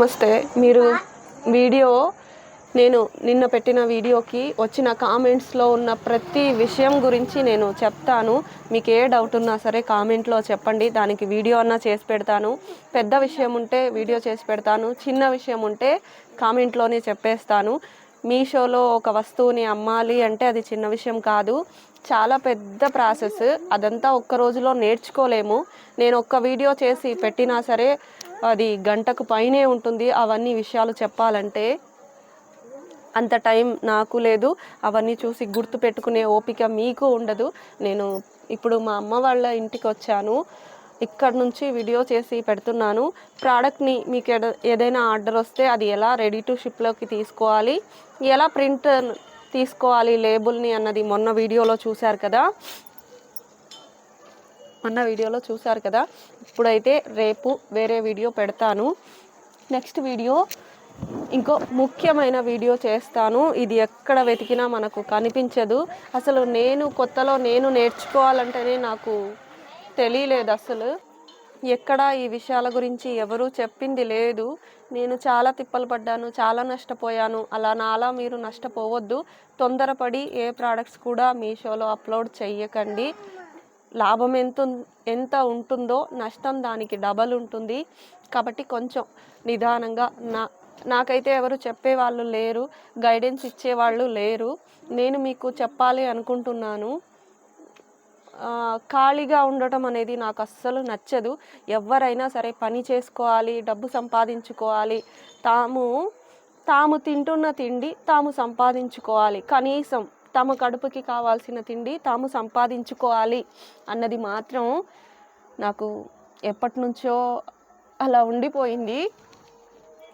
నమస్తే మీరు వీడియో నేను నిన్న పెట్టిన వీడియోకి వచ్చిన కామెంట్స్లో ఉన్న ప్రతి విషయం గురించి నేను చెప్తాను. మీకు ఏ డౌట్ ఉన్నా సరే కామెంట్లో చెప్పండి. దానికి వీడియో అన్నా చేసి పెడతాను. పెద్ద విషయం ఉంటే వీడియో చేసి పెడతాను. చిన్న విషయం ఉంటే కామెంట్లోనే చెప్పేస్తాను. మీషోలో ఒక వస్తువుని అమ్మాలి అంటే అది చిన్న విషయం కాదు. చాలా పెద్ద ప్రాసెస్. అదంతా ఒక్క రోజులో నేర్చుకోలేము. నేను ఒక్క వీడియో చేసి పెట్టినా సరే అది గంటకు పైనే ఉంటుంది. అవన్నీ విషయాలు చెప్పాలంటే అంత టైం నాకు లేదు. అవన్నీ చూసి గుర్తు పెట్టుకునే ఓపిక మీకు ఉండదు. నేను ఇప్పుడు మా అమ్మ వాళ్ళ ఇంటికి వచ్చాను. ఇక్కడ నుంచి వీడియో చేసి పెడుతున్నాను. ప్రోడక్ట్ని మీకు ఏదైనా ఆర్డర్ వస్తే అది ఎలా రెడీ టు షిప్లోకి తీసుకోవాలి? ఎలా ప్రింట్ తీసుకోవాలి లేబుల్ని అన్నది మొన్న వీడియోలో చూశారు కదా? మొన్న వీడియోలో చూశారు కదా? ఇప్పుడైతే రేపు వేరే వీడియో పెడతాను. నెక్స్ట్ వీడియో ఇంకో ముఖ్యమైన వీడియో చేస్తాను. ఇది ఎక్కడ వెతికినా మనకు కనిపించదు. అసలు నేను కొత్తలో నేను నేర్చుకోవాలంటేనే నాకు తెలియలేదు అసలు. ఎక్కడ ఈ విషయాల గురించి ఎవరూ చెప్పింది లేదు. నేను చాలా తిప్పలు పడ్డాను చాలా నష్టపోయాను. అలా నాలా మీరు నష్టపోవద్దు. తొందరపడి ఏ ప్రోడక్ట్స్ కూడా మీషోలో అప్లోడ్ చెయ్యకండి. లాభం ఎంత ఎంత ఉంటుందో నష్టం దానికి డబల్ ఉంటుంది. కాబట్టి కొంచెం నిదానంగా నా నాకైతే ఎవరు చెప్పేవాళ్ళు లేరు గైడెన్స్ ఇచ్చేవాళ్ళు లేరు. నేను మీకు చెప్పాలి అనుకుంటున్నాను. ఖాళీగా ఉండటం అనేది నాకు అస్సలు నచ్చదు. ఎవరైనా సరే పని చేసుకోవాలి డబ్బు సంపాదించుకోవాలి. తాము తాము తింటున్న తిండి తాము సంపాదించుకోవాలి. కనీసం తమ కడుపుకి కావాల్సిన తిండి తాము సంపాదించుకోవాలి అన్నది మాత్రం నాకు ఎప్పటి నుంచో అలా ఉండిపోయింది.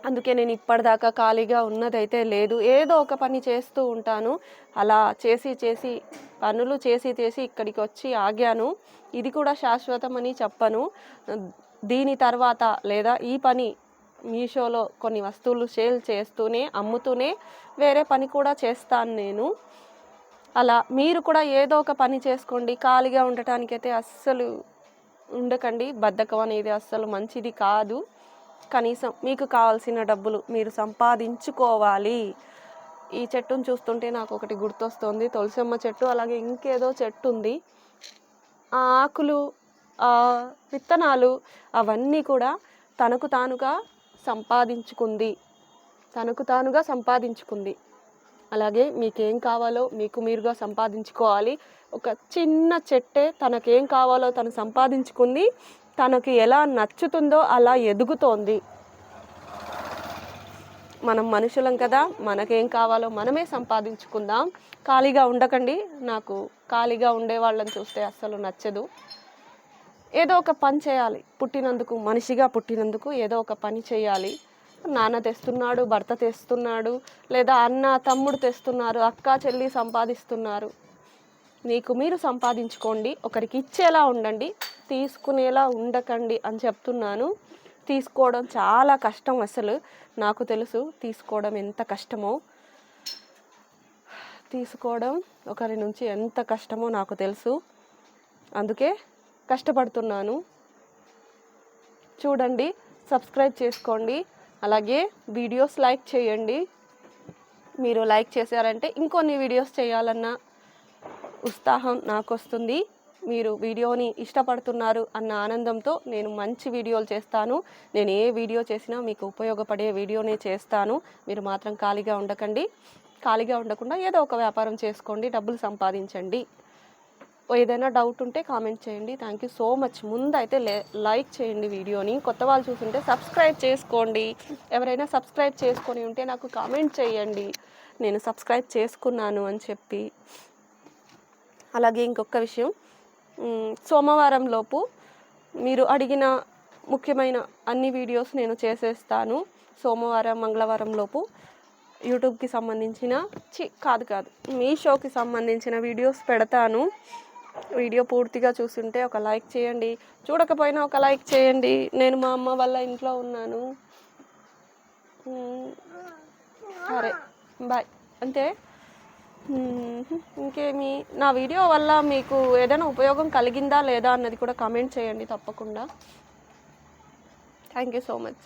అందుకే నేను ఇప్పటిదాకా ఖాళీగా ఉన్నదైతే లేదు. ఏదో ఒక పని చేస్తూ ఉంటాను. అలా చేసి చేసి పనులు చేసి చేసి ఇక్కడికి వచ్చి ఆగాను. ఇది కూడా శాశ్వతమని చెప్పను. దీని తర్వాత లేదా ఈ పని మీషోలో కొన్ని వస్తువులు సేల్ చేస్తూనే అమ్ముతూనే వేరే పని కూడా చేస్తాను నేను. అలా మీరు కూడా ఏదో ఒక పని చేసుకోండి ఖాళీగా ఉండటానికైతే అస్సలు ఉండకండి. బద్ధకం అనేది అస్సలు మంచిది కాదు. కనీసం మీకు కావాల్సిన డబ్బులు మీరు సంపాదించుకోవాలి. ఈ చెట్టును చూస్తుంటే నాకు ఒకటి గుర్తొస్తుంది. తులసమ్మ చెట్టు అలాగే ఇంకేదో చెట్టు ఉంది. ఆ ఆకులు ఆ విత్తనాలు అవన్నీ కూడా తనకు తానుగా సంపాదించుకుంది. తనకు తానుగా సంపాదించుకుంది. అలాగే మీకేం కావాలో మీకు మీరుగా సంపాదించుకోవాలి. ఒక చిన్న చెట్టే తనకేం కావాలో తను సంపాదించుకుంది. తనకి ఎలా నచ్చుతుందో అలా ఎదుగుతోంది. మనం మనుషులం కదా మనకేం కావాలో మనమే సంపాదించుకుందాం. ఖాళీగా ఉండకండి నాకు ఖాళీగా ఉండే వాళ్ళని చూస్తే అస్సలు నచ్చదు. ఏదో ఒక పని చేయాలి. పుట్టినందుకు మనిషిగా పుట్టినందుకు ఏదో ఒక పని చేయాలి. నాన్న తెస్తున్నాడు భర్త తెస్తున్నాడు లేదా అన్న తమ్ముడు తెస్తున్నారు అక్క చెల్లి సంపాదిస్తున్నారు. మీకు మీరు సంపాదించుకోండి ఒకరికి ఇచ్చేలా ఉండండి తీసుకునేలా ఉండకండి అని చెప్తున్నాను. తీసుకోవడం చాలా కష్టం అసలు. నాకు తెలుసు తీసుకోవడం ఎంత కష్టమో. తీసుకోవడం ఒకరి నుంచి ఎంత కష్టమో నాకు తెలుసు. అందుకే కష్టపడుతున్నాను. చూడండి సబ్స్క్రైబ్ చేసుకోండి. అలాగే వీడియోస్ లైక్ చేయండి. మీరు లైక్ చేశారంటే ఇంకొన్ని వీడియోస్ చేయాలన్న ఉత్సాహం నాకు వస్తుంది మీరు వీడియోని ఇష్టపడుతున్నారు అన్న ఆనందంతో నేను మంచి వీడియోలు చేస్తాను. నేను ఏ వీడియో చేసినా మీకు ఉపయోగపడే వీడియోనే చేస్తాను. మీరు మాత్రం ఖాళీగా ఉండకండి. ఖాళీగా ఉండకుండా ఏదో ఒక వ్యాపారం చేసుకోండి డబ్బులు సంపాదించండి. ఏదైనా డౌట్ ఉంటే కామెంట్ చేయండి. థ్యాంక్ యూ సో మచ్ ముందు అయితే లైక్ చేయండి వీడియోని. కొత్త వాళ్ళు చూసుంటే సబ్స్క్రైబ్ చేసుకోండి. ఎవరైనా సబ్స్క్రైబ్ చేసుకొని ఉంటే నాకు కామెంట్ చేయండి. నేను సబ్స్క్రైబ్ చేసుకున్నాను అని చెప్పి. అలాగే ఇంకొక విషయం. సోమవారం లోపు మీరు అడిగిన ముఖ్యమైన అన్ని వీడియోస్ నేను చేసేస్తాను. సోమవారం మంగళవారం లోపు యూట్యూబ్కి సంబంధించిన చి కాదు కాదు మీ షోకి సంబంధించిన వీడియోస్ పెడతాను. వీడియో పూర్తిగా చూస్తుంటే ఒక లైక్ చేయండి. చూడకపోయినా ఒక లైక్ చేయండి. నేను మా అమ్మ వాళ్ళ ఇంట్లో ఉన్నాను. సరే బాయ్. అంతే? ఇంకేమి? నా వీడియో వల్ల మీకు ఏదైనా ఉపయోగం కలిగిందా లేదా అన్నది కూడా కామెంట్ చేయండి తప్పకుండా. Thank you so much